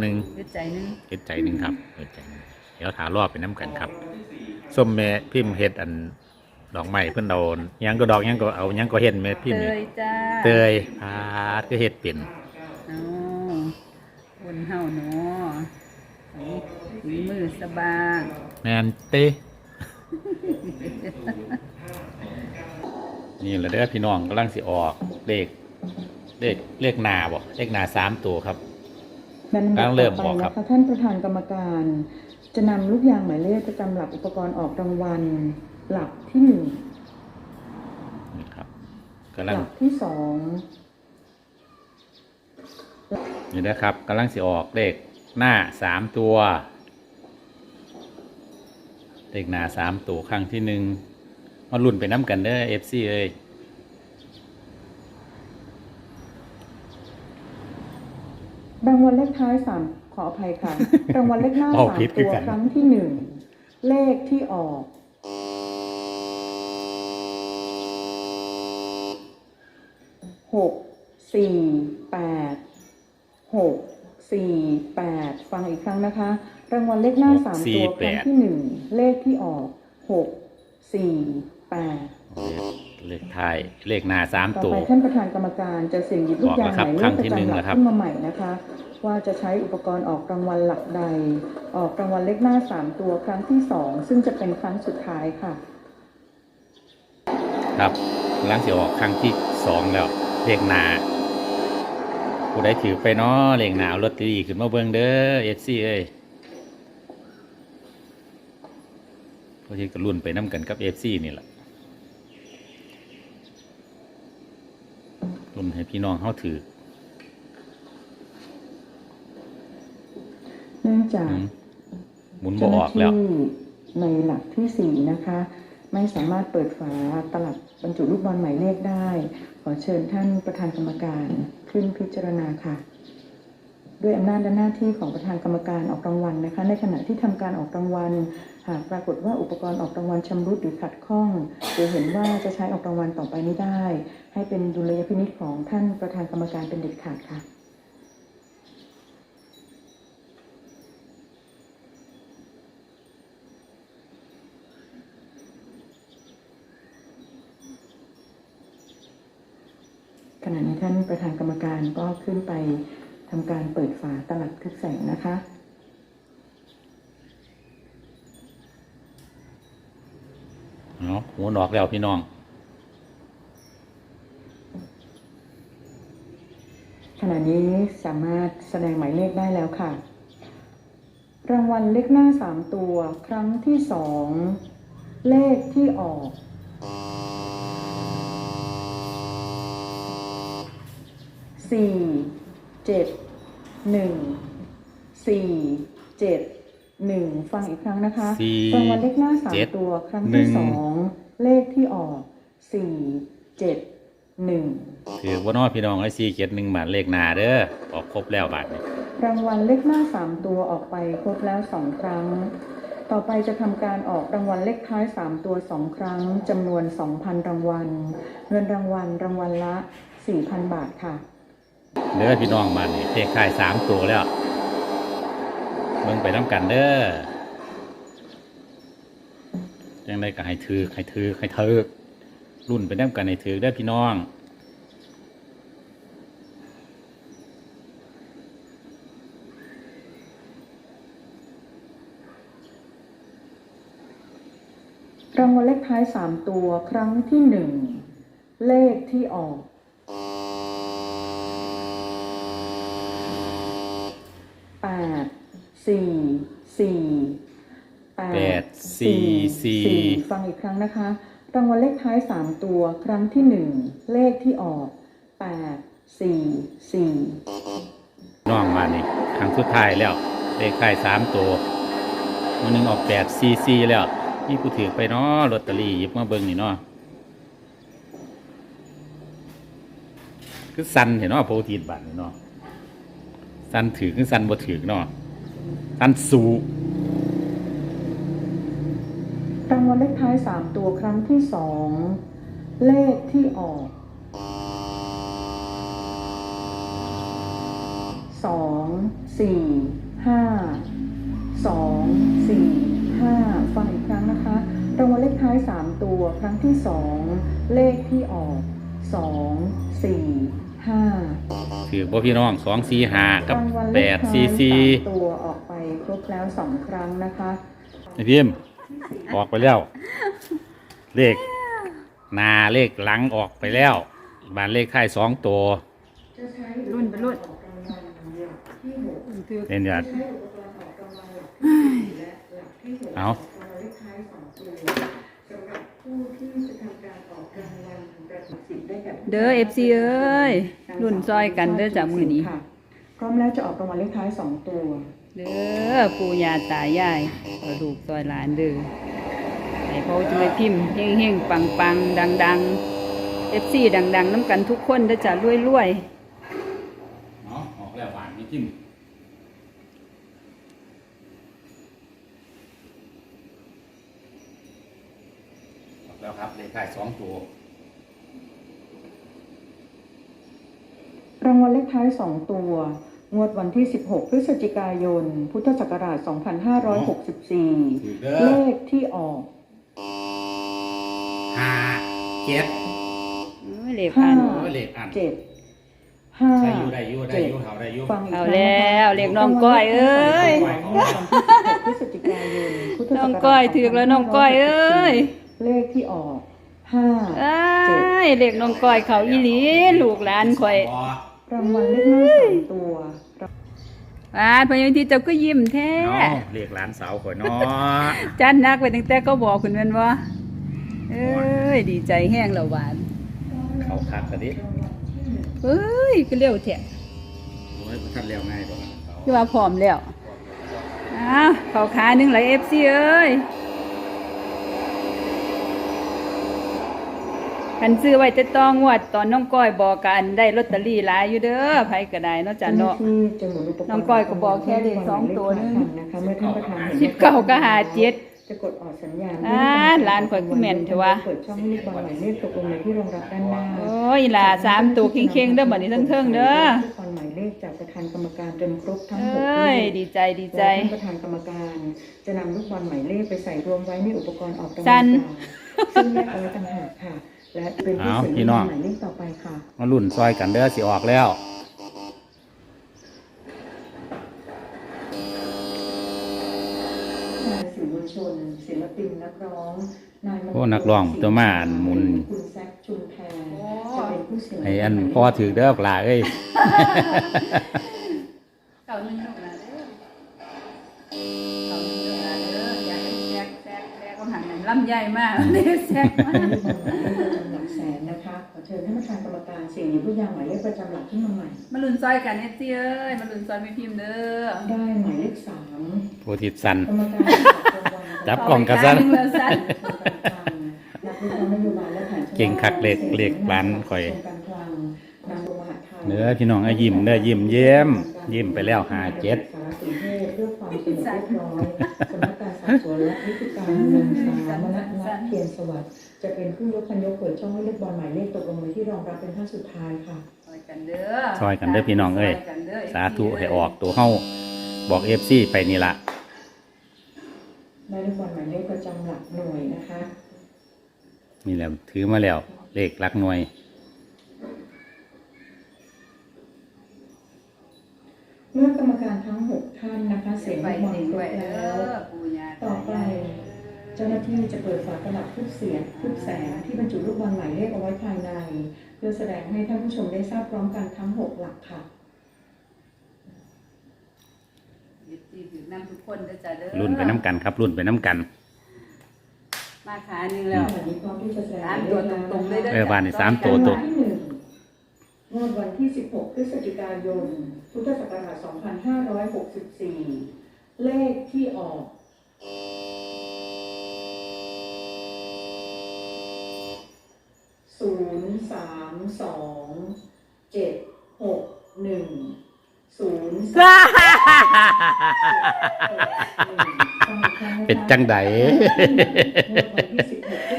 หนึ่งยึดใจหนึงเฮ็ดใจหนึ่งครับเฮ็ดใจหนึ่งเดี๋ยวถารอบไปน้ำกันครับส้มแม่พิมพ์เฮ็ดอันดอกไม้เพิ่นเอาหยังก็ดอกหยังก็เอาหยังก็เฮ็ดแม่พิมพ์เตนี่ยจ้าเตยพาดก็เฮ็ดเป็นอ๋อคนเฮาเนาะฝีมือสบางแม่นเต้นี่แหละเด้อพี่น้องกำลังสิออกเลขเลขเลขหนาบ่เลขหนาสามตัวครับ ลำดับกำลังเริ่มต่บอกไปครับนะคะท่านประธานกรรมการ จะนำลูกยางหมายเลขประจำหลักอุปกรณ์ออกรางวัลหลักที่หนึ่งนี่ครับกำหลังลักที่สองนี่นะครับกำลังสิออกเลขหน้าสามตัว เลขหน้าสามตัวครั้งที่หนึ่งมาลุ้นไปน้ำกันเด้อเอฟซีเอ้ย รางวัลเลขท้ายสามขออภัยค่ะ รางวัลเลขหน้าเอาสามผิดคือตัวกันครั้งที่หนึ่งเลขที่ออกหกสี่แปดหกสี่แปดฟังอีกครั้งนะคะ รางวัลเลขหน้าสามตัวครั้งที่หนึ่งเลขที่ออกหกสี่แปด เลขท้ายเลขหน้าสามต่อตัว ไปท่านประธานกรรมการจะเสี่ยงหยิบลูกยางหมายเลครั้ขงประที่หนึ่งจำหลัแล้กวครับขึ้นมาใหม่นะคะ ว่าจะใช้อุปกรณ์ออกรางวัลหลักใด ออกรางวัลเลขหน้าสามตัวครั้งที่สองซึ่งจะเป็นครั้งสุดท้ายค่ะ ครับกำลังสิออกครั้งที่สองแล้ว เลขหน้าผู้ใดถือไปเนาะเลขหน้าเอาลอตเตอรี่ขึ้นมาเบิ่งเด้อเอฟซีเอ้ยพอที่ก็ลุ้นไปน้ำกันกับเอฟซีนี่แหละ ลุ้นให้พี่น้องเขาถือเนื่องจากอืมหมุนบ่ออกแล้วเจ้าหน้าที่ในหลักที่สี่นะคะ ไม่สามารถเปิดฝาตลับบรรจุลูกบอลหมายเลขได้ ขอเชิญท่านประธานกรรมการขึ้นพิจารณาค่ะ ด้วยอำนาจและหน้าที่ของประธานกรรมการออกรางวัลนะคะ ในขณะที่ทำการออกรางวัล หากปรากฏว่าอุปกรณ์ออกรางวัลชำรุดหรือขัดข้องหรือเห็นว่าจะใช้ออกรางวัลต่อไปไม่ได้ ให้เป็นดุลยพินิจของท่านประธานกรรมการเป็นเด็ดขาดค่ะขณะนี้ท่านประธานกรรมการก็ขึ้นไปทำการเปิดฝาตลับทึบแสงนะคะ เนาะหมุนออกแล้วพี่น้อง ขณะนี้สามารถแสดงหมายเลขได้แล้วค่ะ รางวัลเลขหน้าสามตัว ครั้งที่สองเลขที่ออก สี่เจ็ดหนึ่งสี่เจ็ดหนึ่งฟังอีกครั้งนะคะสี่รางวัลเลขหน้าสามเจ็ดตัวครั้งหนึ่ที่ง สอง เลขที่ออกสี่เจ็ดหนึ่งถือว่าน้อพี่น้องไอ้สี่เจ็ดหนึ่งบาทเลขหนาเด้อออกครบแล้วบาทนี่รางวัลเลขหน้าสามตัวออกไปครบแล้วสองครั้ง ต่อไปจะทำการออกรางวัลเลขท้ายสามตัวสองครั้งจำนวนสองพันรางวัลเงินรางวัลรางวัลละสี่พันบาทค่ะเด้อพี่น้องบาทนี่เลขท้ายสามตัวแล้วเบิ่งไปน้ำกันเด้อ ยังได้ก็ให้ถือให้ถือให้ถือรุ่นไปน้ำกันให้ถือได้พี่น้องรางวัลเลขท้ายสามตัวครั้งที่หนึ่งเลขที่ออก แปด สี่ สี่ สี่สี่ฟังอีกครั้งนะคะ รางวัลเลขท้ายสามตัวครั้งที่หนึ่งเลขที่ออกแปดสี่สี่น้องมานี่ครั้งสุดท้ายแล้ว เลขท้ายสามตัวมันหนึ่งออกแปดซีซีแล้วนี่กูถือไปเนาะลอตเตอรี่หยิบมาเบิ่งนี่เนาะคือสันเห็นเนาะโปรตีนบัตรนี่เนาะสันถือคือสันบ่ถือเนาะสันสูรางวัลเลขท้ายสามตัวครั้งที่สองเลขที่ออกสองสี่ห้าสองสี่ห้าฟังอีกครั้งนะคะ รางวัลเลขท้ายสามตัวครั้งที่สองเลขที่ออกสองสี่ห้าถือบ่พี่น้องสองสี่ห้ากับรางวัลแปเลขดท้ายสี่สี่สามตัวออกไปครบแล้วสองครั้งนะคะไอ้พิมพ์ ออกไปแล้ว เลขหนาเลขหลังออกไปแล้วบานเลขท้ายสองตัวรุ่นไปรุ่นถือเล่นยอดเอาเด้อเอฟซีเอ้ยรุ่นซอยกันเด้อจากมือนี้ค่ะพร้อมแล้วจะออกรางวัลเลขท้ายสองตัว เด้อปู่ย่าตายาย กระดูกซอยหลานเด้อให้เขาจะไปพิมพ์เฮงเฮงปังปังดังดังเอฟซีดังดังน้ำกันทุกคนเด้อจ้ะรวยรวยเนาะออกแล้วบานนี่พิมพ์ออกแล้วครับเลขท้ายสองตัวรางวัลเลขท้ายสองตัว งวดวันที่ 16 พฤศจิกายน พุทธศักราชถือ2564เด้เลอขที่ออกห้าเจ็ดๆเอ้ยเลขพันห้าโอ้ยเลขอัน7 5ได้อยู่ได้อยู่ได้อยู่เขาได้อยู่ฟังอีกคเอารั้งแล้วเลขน้องก้อยเอ้ยงวดวันที่16พฤศจิกายนพุทธศักราชน้องก้อยถือแล้วน้องก้อยเอ้ยเลขที่ออก5เอ้ยเลขน้องก้อยเขาอีหลีลูกหลานข่อยบ่รางวัลเลขหน้าสามตัว อ่าพยาที่เจ้าก็ยิ้มแท้เนาะเรียกหลานสาวข่อยเนาะจันนักไปตั้งแต่ก็บอกคุณแม่นว่าเอ้ยดีใจแห้งแล้วหวานเขาคักกันดิเอ้ยก็เร็วแท้โอ้ยบ่ทันเร็วง่ายดอกเขาคือว่าพร้อมแล้วอ้าวเขาขาหนึ่งไหลเอฟซีเอ้ย คันซื้อไว้จะต้องงวดตอนน้องก้อยบอกกันได้ลอตเตอรี่หลายอยู่เด้อไผก็ได้เนาะจ้ะเนาะที่จะหมุนอุปกรณ์น้องก้อยก็บอกแค่เลขสองตัวนึง นะคะเมื่อท่านประธานห็นสิบเก้าก็หาเจ็ด จะกดออกสัญญาณอ่าหลานข่อยคือแม่นเถอะวะ เปิดช่องให้ลูกบอลหมายเลขตกลงในที่รองรับด้านหน้า โอ้ยหล่าสามตัวเข่งๆเด้อบัดนี้ทั้งเทิงเด้อลูกบอลหมายเลขจากประธานกรรมการจนครบทั้งเอหก้ย ดีใจดีใจ และท่านประธานกรรมการ จะนำลูกบอลหมายเลขไปใส่รวมไว้ในอุปกรณ์ออกรางสัวัลนซึ่งแยกเอาไว้ต่างหากค่ะ และเป็นผู้เสียงหมายเลขต่อไปค่ะมารุ่นซอยกันเด้อสิออกแล้วนายสื่อมวลชนศิลปินนักร้องนายมงคลโอ้นักร้องตัวมาอันหมุนคุณแซคชุมแพรจะเป็นผู้เสียงไอ้อันพ่อถือเด้อปลาเอ้ยเก่าหนึ่งำใหญ่มากเลยแซกมากหมายเลขประจำหลักแสนนะคะ ขอเชิญท่านประธานกรรมการเสียงหยิบลูกยางหมายเลขประจำหลักขึ้นมาใหม่ มาลุ้นซอยกันเอฟซีเอ้ยมาลุ้นซอยไม่พิมพ์เด้อได้หมายเลขสามโพธิสัน กรรมการจับรางวัลจับ กล่องกระสันเาไปกลางหนึ่งแล้วสันนักวิเคราะห์นโยบายและแผนชาติเก่งคักเลขเลขร้านข่อย กรมการคลังนำโรงมหาดไทย เนื้อพี่น้องไอ้ยิ้มเด้อยิ้มเยี่ยม ยิ้มไปแล้วห้าเจ็ดสารสนเทศเพื่อความสงบเรียบร้อยสำนักการสอบ สวนและนิติการเมืองสามณนัทเทียนสวัสดิ์จะเป็นผู้ยกคันยกเปิดช่องให้ลูกบอลหมายเลขตกลงในที่รองรับเป็นท่านสุดท้ายค่ะซอยกันเด้อซอยกันเด้อพี่น้องเอ้ยซกันเด้อสาธุให้ออกตัวเฮาบอกเอฟซีไปนี่ละได้ลูกบอลหมายเลขประจำหลักหน่วยนะคะ นี่แหละถือมาแล้วเลขหลักหน่วย กรรมการทั้งหกท่านนะคะ เสียงไปลูกบอลเด็กครไปบเด้แล้วอปู่ย่าต่อไป เจ้าหน้าที่จะเปิดฝากระดาษทุกเสียงทุกแสงที่บรรจุลูกบอลหมายเลขเอาไว้ภายใน เพื่อแสดงให้ท่านผู้ชมได้ทราบพร้อมกันทั้งหกหลักค่ะเด็กจีถือน้ำทุกคนเด้อจ้ะเด้อรุ่นไปน้ำกันครับ รุ่นไปน้ำกัน มาขาหนึ่งแล้ววันนี้พร้อมที่จะแสดงสามตัวตรงๆเลยเด้อเออบ้านนี่สามตัวตรงที่หนึ่ง งวดวันที่ 16 พฤศจิกายน พุทธศักราช 2564 เลขที่ออกศูนย์สามสองเจ็ดหกหนึ่งศูนย์สามเป็นจังได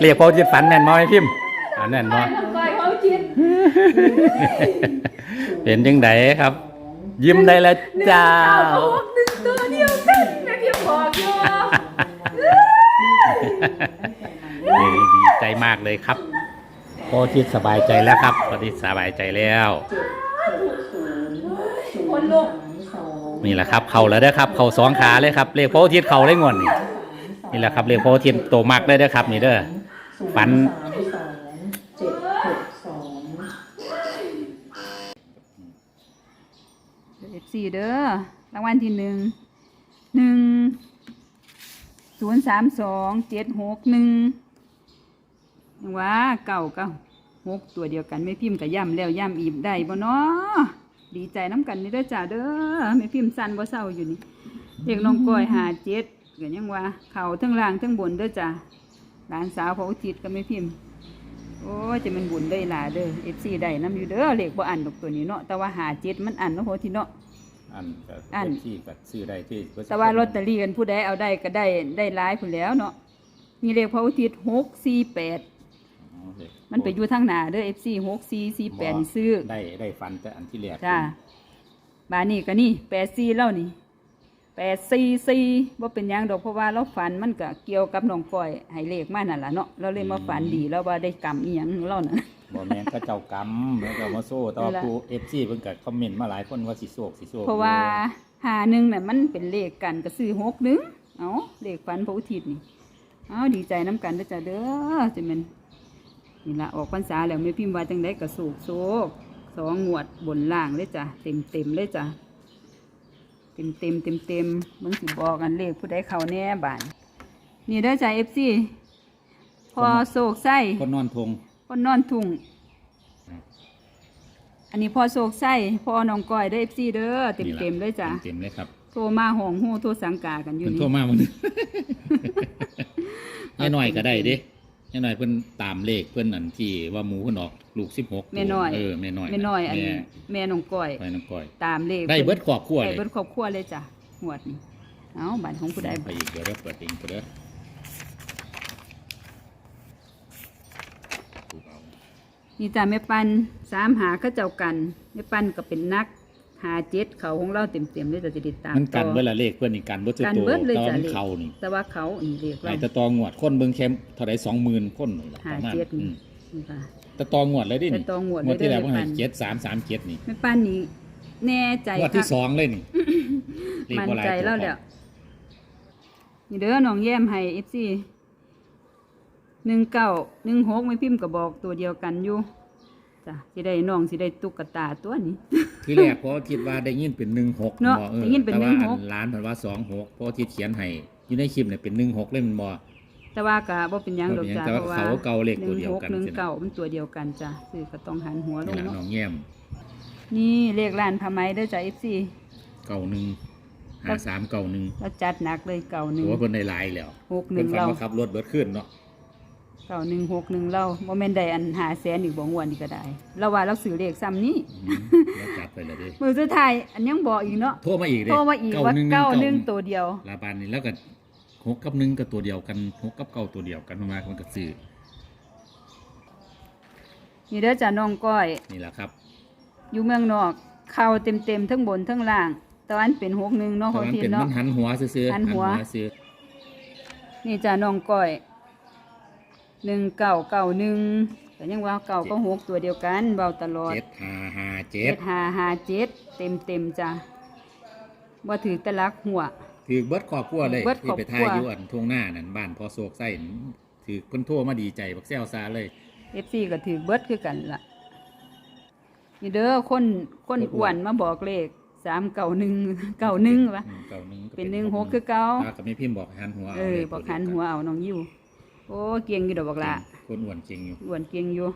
เรียกพอจิตฝันแน่นมอยพิมพ์อันแน่นมอก้อยเขาจิต เป็นจังไดครับ ยิ้มได้แล้วจ้าหนึ่งตัวเดียวกันแม่พิมพ์บอกอยู่ดีดีใจมากเลยครับพอทิศสบายใจแล้วครับพอทิศสบายใจแล้วคนลุกนี่แหละครับ เข่าแล้วเด้อครับ เข่าสองขาเลยครับเลขพระอาทิตย์เข่าเลยงวนนี่นี่แหละครับเลขพระอาทิตย์โตมากเลยเด้อครับ นี่เด้อฝัน เอฟซีเด้อรางวัลที่หนึ่งหนึ่งศูนย์สามสองเจ็ดหกหนึ่งยังว่าเก่าเก้าหกตัวเดียวกันไม่พิมพ์กับย่ำแล้วย่ำอีบได้บ่เนาะดีใจน้ำกันนี่เด้อจ้าเด้อไม่พิมพ์สั้นบ่เศร้าอยู่นี่เด็กน้องก้อยหาเจ็ดก็ยังว่าเข่าทั้งล่างทั้งบนเด้อจ้าหลานสาวพระอุทิศก็ไม่พิมพ์โอ้จะมันบุญได้หลาเด้อเอฟซีได้น้ำอยู่เด้อเหลขบ่อันดอกตัวนี้เนาะแต่ว่าหาเจ็ดมันอันเนาะโหทีเนาะ อันอัน ที่กัซื้อได้ที่แต่ว่าลอตเตอรี่กันผู้ใดเอาได้ก็ได้ได้หลายผู้นแหล้วเนาะมีเลขพระอุทิศหกสี่แปดมันไปอยู่ทางหน้าเด้อเอฟซีหกสี่สี่แปดซื้อ ได้ได้ฟันแต่อันที่แรกจ้าบานนี้ก็นี่แปดสี่เล่านี่แปดสี่สี่ว่าเป็นหยังดอกเพราะว่าเราฝันมันก็เกี่ยวกับน้องก้อยให้เลขมานั่นล่ะเนาะเราเลยมาฝันดีแล้วว่าได้กรรมอีหยังเล่าน่ะ บ่แม่นก็เจ้ากรรมแล้วก็มาโซ่แต่ว่านั่นล่ะผู้ FC เพิ่นก็คอมเมนต์มาหลายคนว่าสิโศกสิโศกเพราะว่าหาหนึ่งน่ะมันเป็นเลขกันก็ซื้อหกหนึ่งเอาเลขฝันพระอุทิศนี่เอาดีใจน้ำกันเด้อจ้าเด้อจะเป็นนี่ละออกพรรษาแล้วไม่พิมพ์ว่าจังได้กระสูกโซกสองงวดบนล่างเลยจ้ะเต็มเต็มๆเลยจ้ะเต็มเต็มเต็มเต็มๆมันสิบอกกันเลขผู้ใดเข้าแน่บานนี่เด้อจ้ะเอฟซีพอโศกไส้คนนอนทง คนนอนทุ่ง อันนี้พอโศกไส้พอน้องก้อยเด้อเอฟซีเด้อเต็มเต็มๆเลยจ้ะเต็มๆเลยครับ โทรมาห้องหูโทรสังกากันอยู่เพิ่นนี่โทรมามื้อนี้ยายหน่อยก็ได้เด้ยายหน่อยเพิ่นตามเลขเพิ่นอันที่ว่าหมูเพิ่นออกลูก16แม่น้อยเออแม่น้อยแม่น้อยอันแม่แม่น้องก้อยไปน้องก้อย ตามเลขได้เบิดครอบครัวได้เลยเบิดครอบครัวเลยจ้ะหวดนี่เอาบ้านของผู้ใดไปอีกเดี๋ยวเด้อเปิดเองเด้อ นี่จ้ะแม่ปันสามหาเข้าเจ้ากันแม่ปันก็เป็นนักหาเจ็ดเขาของเราเต็มเต็มๆเลยแต่จะติดตามมันกันต่อเบิดละเลขเพิ่นนี่กันเบิดสุดกันโตเบิดเลยแต่ว่าจ้ะมันเลขเข้านี่แต่ว่าเขานี่เลขไอ้เราตะตองวดคนเบิ่งแคมเท่าใด20,000คนนี่ล่ะหาประมาณเจ็ดอืนี่มนี่ค่ะ ตะตองวดเลยดิแต่นี่ตองวดงวดที่แล้วเด้เพิ่อนให้แม่ปัน7337นี่แม่ปันนี่แน่ใจงวดที่คักสองเลยนี่เลขมั่นบ่หลายใจตัวแล้วแหละนี่เด้อน้องแย้มให้เอฟซี หนึ่งเก้าหนึ่งหกไม่พิมพ์กระบอกตัวเดียวกันอยู่จ้ะสิได้น้องสิได้ตุ๊กตาตัวนี้ ทีแรกเพราะคิดว่าได้ยินเป็น16เนาะบ่ออได้ยินเป็นแต่ว่า16 อัล้านเพิ่นว่า26เพราะที่เขียนให้อยู่ในคลิปเนี่ยเป็น16เลยมันบ่ แต่ว่าก็บ่เป็นหยังดอกจ้ะแต่เพว่าราะว่าเขาเก่าเลขหตัวนึ่งเดียวหกกัน หนึ่งสินะเก้ามันตัวเดียวกันจ้ะซื้อก็ต้องหันหัวลนี่งล่ะเนาะน้องแย้มนี่เลขร้านผ้าไหมเด้อจ้ะเอฟซีเก่าหนึ่งหาสามเก่าหนึ่งเราจัดหนักเลยเก่าหนึ่งถือว่าเพิ่นได้หลายแล้วหกหเพิ่นึ่นงฟันเรา ว่าขับรถเบิดขึ้นเนาะ เก่าหนึ่งหกหนึ่งเราโมเมนได้อันหาแสนอีกบ่งวนนี่ก็ได้เราว่าเราซื้อเลขซ้ำนี้อืมแล้วจัดไปเลยเด้มือสุดท้ายอันยังบอกอีกเนาะโทรมาอีกเด้โทรมาอีกว่าเก้าหนึ่งเก้าตัวเดียวลาบานนี่แล้วก็หกกับหนึ่งก็ตัวเดียวกันหกกับเก้าตัวเดียวกันมามันก็ซื้อนี่เด้อจ้ะน้องก้อยนี่แหละครับ อยู่เมืองนอกเข่าเต็มเต็มๆทั้งบนทั้งล่างตอนเป็นหกหนึ่งเนาะเพเขาราะมันทีเป็นเนาะมันหันหัวซื้อๆหันหัวซื้อนี่จ้ะน้องก้อย หนึ่งเก้าเก้าหนึ่งแต่ยังว่าเก้าก็หกตัวเดียวกันเบาตลอดเจ็ดห้าห้าเจ็เจ็ดดห้าห้าเจ็ดเต็มเต็มๆจ้ะว่าถือแตะลักหัวถือเบิดครอบครัวเลยเบิดครที่อบไปครัวทายอยู่อันทุ่งหน้านั่นบ้านพอโศกไส้นั่นถือเพิ่นโทรมาดีใจบักแซวซาเลยเอฟซีก็ถือเบิดคือกันล่ะนี่เด้อคนคนคนอ้อ้ววนนมาบอกเลขสามเก่าหนึ่งเก่าหนึ่งวะอืมเก้าหนึ่งก็เป็นหนึ่งหกคือเก่าตากับแม่พิมพ์บอกให้หันหัวเออลขบอกหันหัวเอาน้องยิ้ว โอ้เกียงอยู่ดอกบักละคนอ้วนจริงอยู่อ้วนเกียงอยู่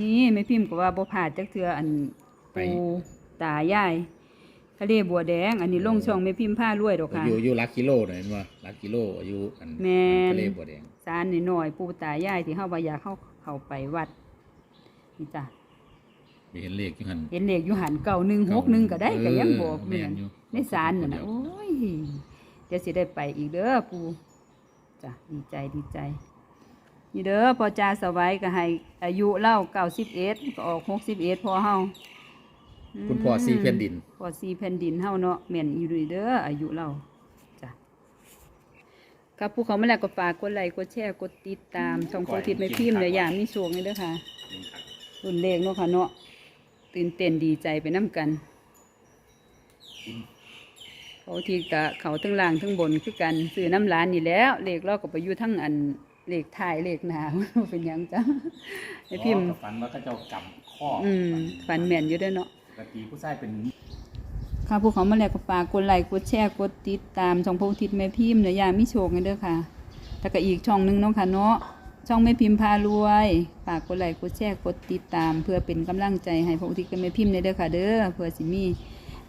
นี่ไม่พิมพ์ก็ว่าบ่ผ่าดจักเทืออันไปปูตายายทะเลบัวแดง อันนี้ลงช่องไม่พิมพ์ผ้ารวยดอกค่ะ อยู่อยู่ลักกิโลหน่อยเห็นบ่ลักกิโลอายุอันแม่น ทะเลบัวแดงสารนี่หน่อยปูตายายที่เฮาว่าอยากเข้าเข้าไปวัดนี่จ้ะไปเห็นเลขอยู่หันเห็นเลขอยู่หันเก่าหนึ่งหกหนึ่งก็ได้ก็ยังบอกแม่เนี่ยนอยู่ในศาลน่ะนะโอ้ยเดี๋ยวสิได้ไปอีกเด้อปู จ้ะดีใจดีใจนี่เด้อพอจาสวัยก็ให้อายุเล่าเก้าสิบเอ็ดก็ออกหกสิบเอ็ดพอเฮาคุณพ่อซีแผ่นดิน พอซีแผ่นดินเฮาเนาะแม่นอยู่ด้วยเด้ออายุเราจ้ะครับผู้เขามาแล้วก็ฝากกดไลค์กดแชร์กดติดตามช่องโพธิตไม่พิมพ์เลยอย่างมีโชคนี่เด้อค่ะรุ่นเลขเนาะค่ะเนาะตื่นเต้นดีใจไปน้ำกัน เขาที่กะเขาทั้งล่างทั้งบนคือกันซื้อน้ำร้านนี่แหล้วเลขเราก็ไปอยู่ทั้งอันเลขท้ายเลขหน้าเป็นหยังจ้ะไอพิมพ์ฝันว่าเขาเจ้ากำข้ออืมฝันแม่นอยู่เด้วยเนาะปกติผู้ชายเป็นค่ะผู้เขามาแล้วก็ฝากกดไลค์กดแชร์กดติดตามช่องโพธิ์ทิศแม่พิมพ์เนื้อย่างมีโชคกันเด้อค่ะแล้วก็อีกช่องหนึงเนาะค่ะเนาะช่องแม่พิมพ์พารวยฝากกดไลค์กดแชร์กดติดตาม เพื่อเป็นกำลังใจให้โพธิ์ทิศกับแม่พิมพ์ในเด้อค่ะ เด้อเพื่อสิมี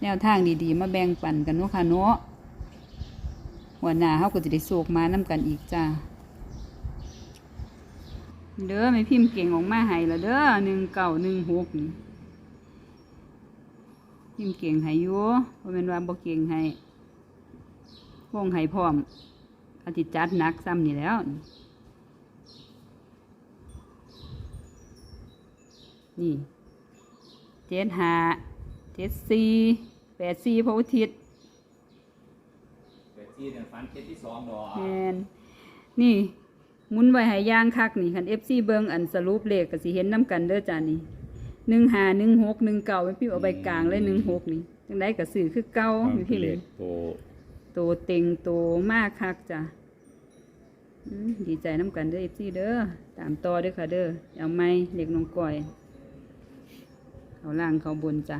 แนวทางดีๆ มาแบ่งปันกันเนาะค่ะเนาะหัวหน้าเฮาก็จะได้โชคมานํกันอีกจ้าเด้อแม่พิมพ์เก่งออกมาให้ละเด้อหนึ่งเก้าหนึ่งหกนี่ยิ้มเก่งให้อยู่บ่แม่นว่าบ่เก่งให้วงให้พร้อมอาทิจัดนักซ้ำนี่แล้วนี่เจ็ดห้า เจ็ดสี่แปดสี่พระอุทิศเกิดที่เนี่ยฝันเคสที่สองดอกแมนนี่หมุนไว้ให้ย่างคักนี่คันเอฟซีเบิงอันสรุปเลขก็สิเห็นน้ำกันเด้อจ้านี่หนึ่งหาหนึ่งหกหนึ่งเก่าไม่พี่เอาใบกลางเลยหนึ่งหกนี่จังได้ก็สื่อคือเก่าไม่พี่เลเลยขโตโตเต็งโตมากคักจ้ะอืมดีใจน้ำกันเด้อเอฟซีเด้อตามต่อเด้อค่ะเด้อเอาไหมเด็กน้องก้อย เขาล่างเขาบนจ้ะ